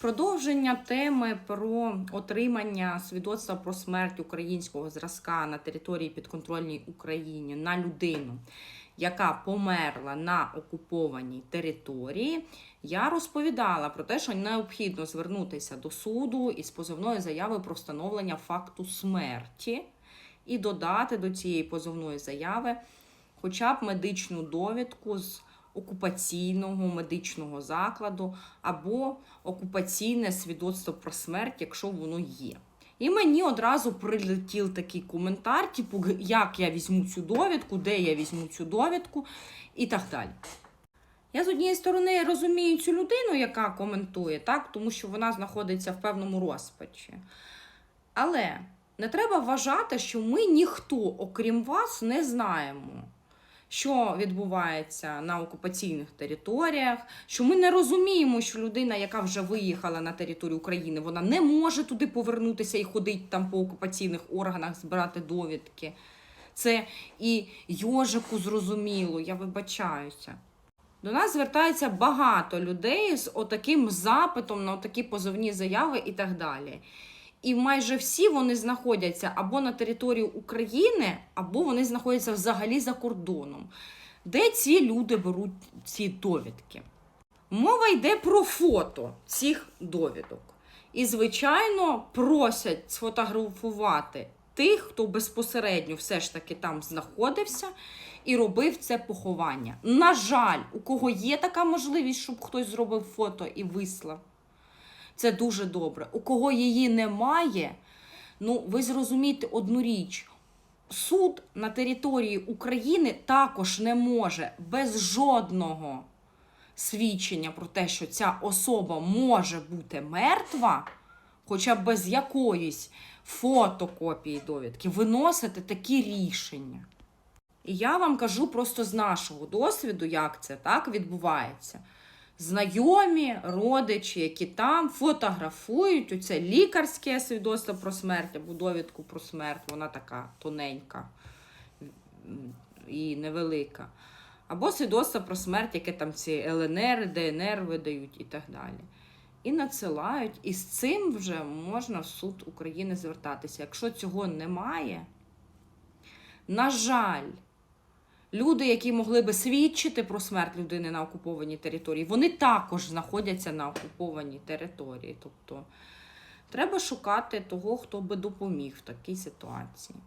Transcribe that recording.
Продовження теми про отримання свідоцтва про смерть українського зразка на території підконтрольній Україні на людину, яка померла на окупованій території, я розповідала про те, що необхідно звернутися до суду із позовною заявою про встановлення факту смерті і додати до цієї позовної заяви хоча б медичну довідку з окупаційного медичного закладу або окупаційне свідоцтво про смерть, якщо воно є. І мені одразу прилетів такий коментар, типу, як я візьму цю довідку, де я візьму цю довідку і так далі. Я з однієї сторони розумію цю людину, яка коментує, так, тому що вона знаходиться в певному розпачі. Але не треба вважати, що ми ніхто, окрім вас, не знаємо, що відбувається на окупаційних територіях, що ми не розуміємо, що людина, яка вже виїхала на територію України, вона не може туди повернутися і ходити там по окупаційних органах, збирати довідки. Це і Йожику зрозуміло, я вибачаюся. До нас звертається багато людей з отаким запитом на отакі позовні заяви і так далі. І майже всі вони знаходяться або на території України, або вони знаходяться взагалі за кордоном. Де ці люди беруть ці довідки? Мова йде про фото цих довідок. І, звичайно, просять сфотографувати тих, хто безпосередньо все ж таки там знаходився і робив це поховання. На жаль, у кого є така можливість, щоб хтось зробив фото і вислав. Це дуже добре. У кого її немає, ну ви зрозумієте одну річ. Суд на території України також не може без жодного свідчення про те, що ця особа може бути мертва, хоча б без якоїсь фотокопії довідки, виносити такі рішення. І я вам кажу просто з нашого досвіду, як це так відбувається знайомі, родичі, які там фотографують оце лікарське свідоцтво про смерть або довідку про смерть, вона така тоненька і невелика. Або свідоцтво про смерть, яке там ці ЛНР, ДНР видають і так далі. І надсилають, і з цим вже можна в суд України звертатися. Якщо цього немає, на жаль, Люди, які могли би свідчити про смерть людини на окупованій території, вони також знаходяться на окупованій території. Тобто треба шукати того, хто би допоміг в такій ситуації.